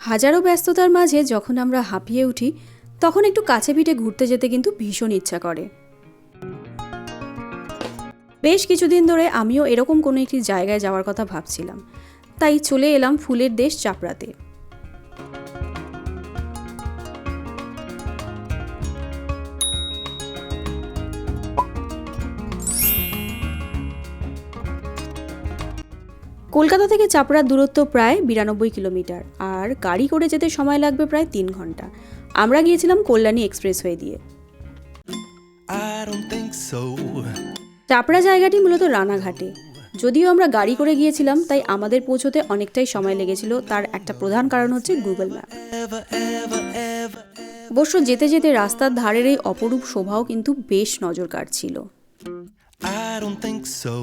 হাজারো ব্যস্ততার মাঝে যখন আমরা হাঁপিয়ে উঠি, তখন একটু কাছে পিঠে ঘুরতে যেতে কিন্তু ভীষণ ইচ্ছা করে। বেশ কিছুদিন ধরে আমিও এরকম কোনো একটি জায়গায় যাওয়ার কথা ভাবছিলাম। তাই চলে এলাম ফুলের দেশ চাপড়াতে। কলকাতা থেকে চাপড়ার দূরত্ব প্রায় বিরানব্বই কিলোমিটার আর গাড়ি করে যেতে সময় লাগবে প্রায় তিন ঘণ্টা। আমরা গিয়েছিলাম কল্যাণী এক্সপ্রেস হয়ে দিয়ে. চাপড়া জায়গাটি মূলত রানাঘাটে। যদিও আমরা গাড়ি করে গিয়েছিলাম তাই আমাদের পৌঁছতে অনেকটাই সময় লেগেছিল। তার একটা প্রধান কারণ হচ্ছে গুগল ম্যাপ. অবশ্য যেতে যেতে রাস্তার ধারের এই অপরূপ শোভাও কিন্তু বেশ নজর কাটছিল I don't think so.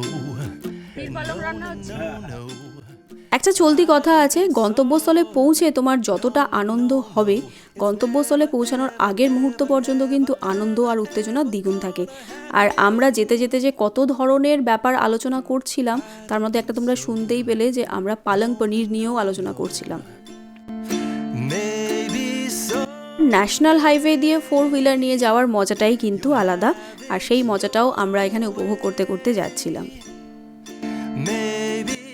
একটা চলতি কথা আছে গন্তব্যস্থলে পৌঁছে তোমার যতটা আনন্দ হবে গন্তব্যস্থলে পৌঁছানোর আগের মুহূর্ত পর্যন্ত কিন্তু আনন্দ আর উত্তেজনা দ্বিগুণ থাকে। আর আমরা যেতে যেতে যে কত ধরনের ব্যাপার আলোচনা করছিলাম তার মধ্যে একটা তোমরা শুনতেই পেলে যে আমরা পালং পনির নিয়েও আলোচনা করছিলাম। ন্যাশনাল হাইওয়ে দিয়ে ফোর হুইলার নিয়ে যাওয়ার মজাটাই কিন্তু আলাদা। আর সেই মজাটাও আমরা এখানে উপভোগ করতে করতে যাচ্ছিলাম।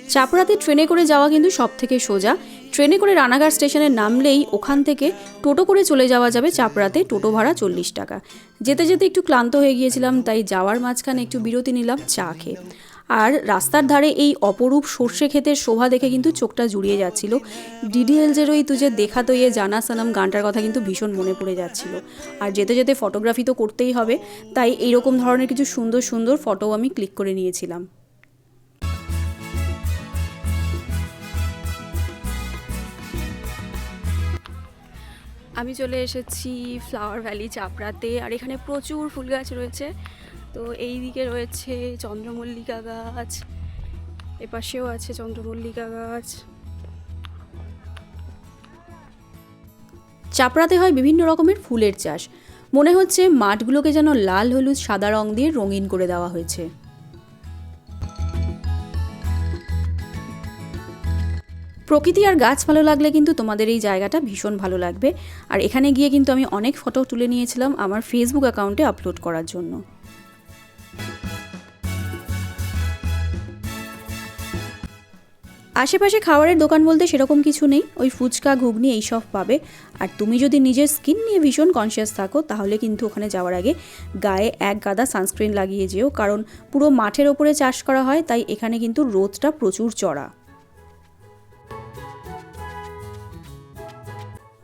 চাপড়াতে ট্রেনে করে যাওয়া কিন্তু সব থেকে সোজা। ট্রেনে করে রানাঘাট স্টেশনে নামলেই ওখান থেকে টোটো করে চলে যাওয়া যাবে চাপড়াতে টোটো ভাড়া চল্লিশ টাকা। যেতে যেতে একটু ক্লান্ত হয়ে গিয়েছিলাম, তাই যাওয়ার মাঝখানে একটু বিরতি নিলাম, চা খেয়ে। আর রাস্তার ধারে এই অপরূপ সর্ষে ক্ষেতের শোভা দেখে কিন্তু চোখটা জুড়িয়ে যাচ্ছিল। ডিডিএলজের ওই তুজে দেখা তো ইয়ে জানা সানাম গানটার কথা কিন্তু ভীষণ মনে পড়ে যাচ্ছিল। আর যেতে যেতে ফটোগ্রাফি তো করতেই হবে, তাই এইরকম ধরনের কিছু সুন্দর সুন্দর ফটো আমি ক্লিক করে নিয়েছিলাম। আমি চলে এসেছি ফ্লাওয়ার ভ্যালি চাপড়াতে, আর এখানে প্রচুর ফুল গাছ রয়েছে। তো এই দিকে রয়েছে চন্দ্রমল্লিকা গাছ, এপাশেও আছে চন্দ্রমল্লিকা গাছ। চাপড়াতে হয় বিভিন্ন রকমের ফুলের চাষ। মনে হচ্ছে মাঠগুলোকে যেন লাল, হলুদ, সাদা রং দিয়ে রঙিন করে দেওয়া হয়েছে। প্রকৃতি আর গাছ ভালো লাগলে কিন্তু তোমাদের এই জায়গাটা ভীষণ ভালো লাগবে। আর এখানে গিয়ে কিন্তু আমি অনেক ফটো তুলে নিয়েছিলাম আমার ফেসবুক অ্যাকাউন্টে আপলোড করার জন্য। আশেপাশে খাবারের দোকান বলতে সেরকম কিছু নেই। ওই ফুচকা, ঘুগনি এইসব পাবে। আর তুমি যদি নিজের স্কিন নিয়ে ভীষণ কনসিয়াস থাকো, তাহলে কিন্তু ওখানে যাওয়ার আগে গায়ে এক গাদা সানস্ক্রিন লাগিয়ে যেও। কারণ পুরো মাঠের ওপরে চাষ করা হয়, তাই এখানে কিন্তু রোদটা প্রচুর চড়া।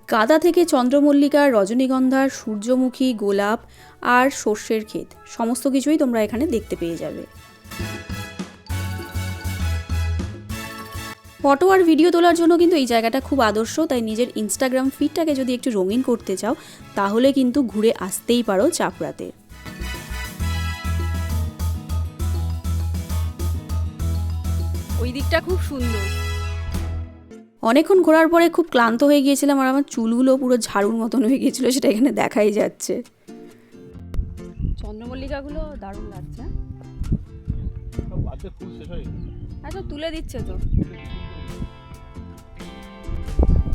গাদা থেকে চন্দ্রমল্লিকা রজনীগন্ধা সূর্যমুখী, গোলাপ আর সর্ষের ক্ষেত, সমস্ত কিছুই তোমরা এখানে দেখতে পেয়ে যাবে। ফটো আর ভিডিও তোলার জন্য কিন্তু এই জায়গাটা খুব আদর্শ তাই নিজের ইনস্টাগ্রাম ফিডটাকে যদি একটু রঙিন করতে চাও তাহলে কিন্তু ঘুরে আসতেই পারো চাপড়াতে। ওই দিকটা খুব সুন্দর। অনেকক্ষণ ঘোরার পরে খুব ক্লান্ত হয়ে গিয়েছিলাম আর আমার চুলগুলো পুরো ঝাড়ুর মতন হয়ে গিয়েছিল সেটা এখানে দেখাই যাচ্ছে। চন্দ্রমল্লিকাগুলো দারুণ লাগছে। আচ্ছা তুলে দিচ্ছে তো।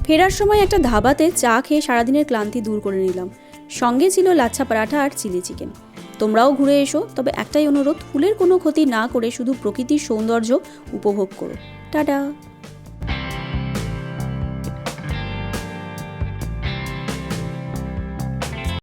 ফেরার সময় একটা ধাবাতে চা খেয়ে সারাদিনের ক্লান্তি দূর করে নিলাম। সঙ্গে ছিল লাচ্ছা পরাঠা আর চিলি চিকেন। তোমরাও ঘুরে এসো, তবে একটাই অনুরোধ, ফুলের কোনো ক্ষতি না করে শুধু প্রকৃতির সৌন্দর্য উপভোগ করো। টাটা!